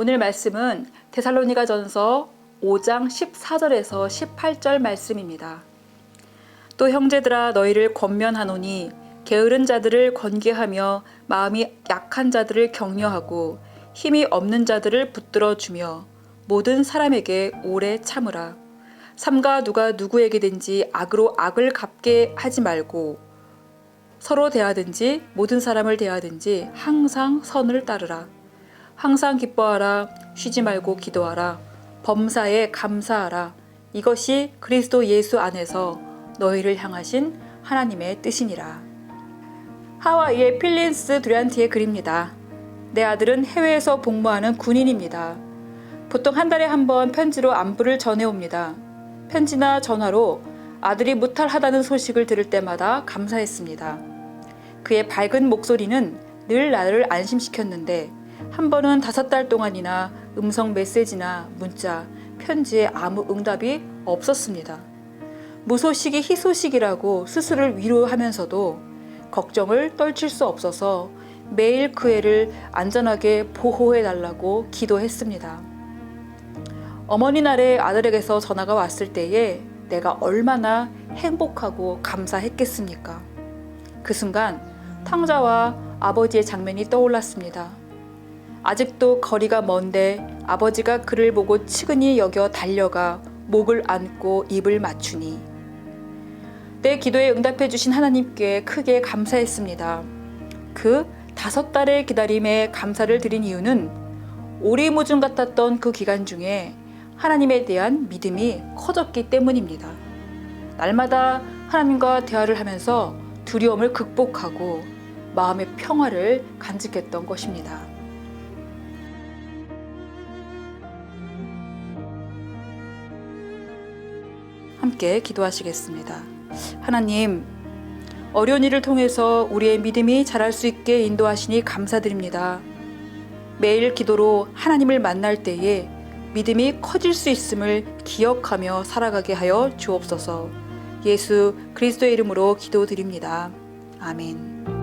오늘 말씀은 데살로니가 전서 5장 14절에서 18절 말씀입니다. 또 형제들아 너희를 권면하노니 게으른 자들을 권계하며 마음이 약한 자들을 격려하고 힘이 없는 자들을 붙들어 주며 모든 사람에게 오래 참으라. 삼가 누가 누구에게든지 악으로 악을 갚게 하지 말고 서로 대하든지 모든 사람을 대하든지 항상 선을 따르라. 항상 기뻐하라. 쉬지 말고 기도하라. 범사에 감사하라. 이것이 그리스도 예수 안에서 너희를 향하신 하나님의 뜻이니라. 하와이의 필린스 듀란트의 글입니다. 내 아들은 해외에서 복무하는 군인입니다. 보통 한 달에 한 번 편지로 안부를 전해옵니다. 편지나 전화로 아들이 무탈하다는 소식을 들을 때마다 감사했습니다. 그의 밝은 목소리는 늘 나를 안심시켰는데 한 번은 다섯 달 동안이나 음성 메시지나 문자, 편지에 아무 응답이 없었습니다. 무소식이 희소식이라고 스스로를 위로하면서도 걱정을 떨칠 수 없어서 매일 그 애를 안전하게 보호해 달라고 기도했습니다. 어머니 날에 아들에게서 전화가 왔을 때에 내가 얼마나 행복하고 감사했겠습니까? 그 순간 탕자와 아버지의 장면이 떠올랐습니다. 아직도 거리가 먼데 아버지가 그를 보고 측은히 여겨 달려가 목을 안고 입을 맞추니 내 기도에 응답해 주신 하나님께 크게 감사했습니다. 그 다섯 달의 기다림에 감사를 드린 이유는 오리무중 같았던 그 기간 중에 하나님에 대한 믿음이 커졌기 때문입니다. 날마다 하나님과 대화를 하면서 두려움을 극복하고 마음의 평화를 간직했던 것입니다. 함께 기도하시겠습니다. 하나님, 어려운 일을 통해서 우리의 믿음이 자랄 수 있게 인도하시니 감사드립니다. 매일 기도로 하나님을 만날 때에 믿음이 커질 수 있음을 기억하며 살아가게 하여 주옵소서. 예수 그리스도의 이름으로 기도드립니다. 아멘.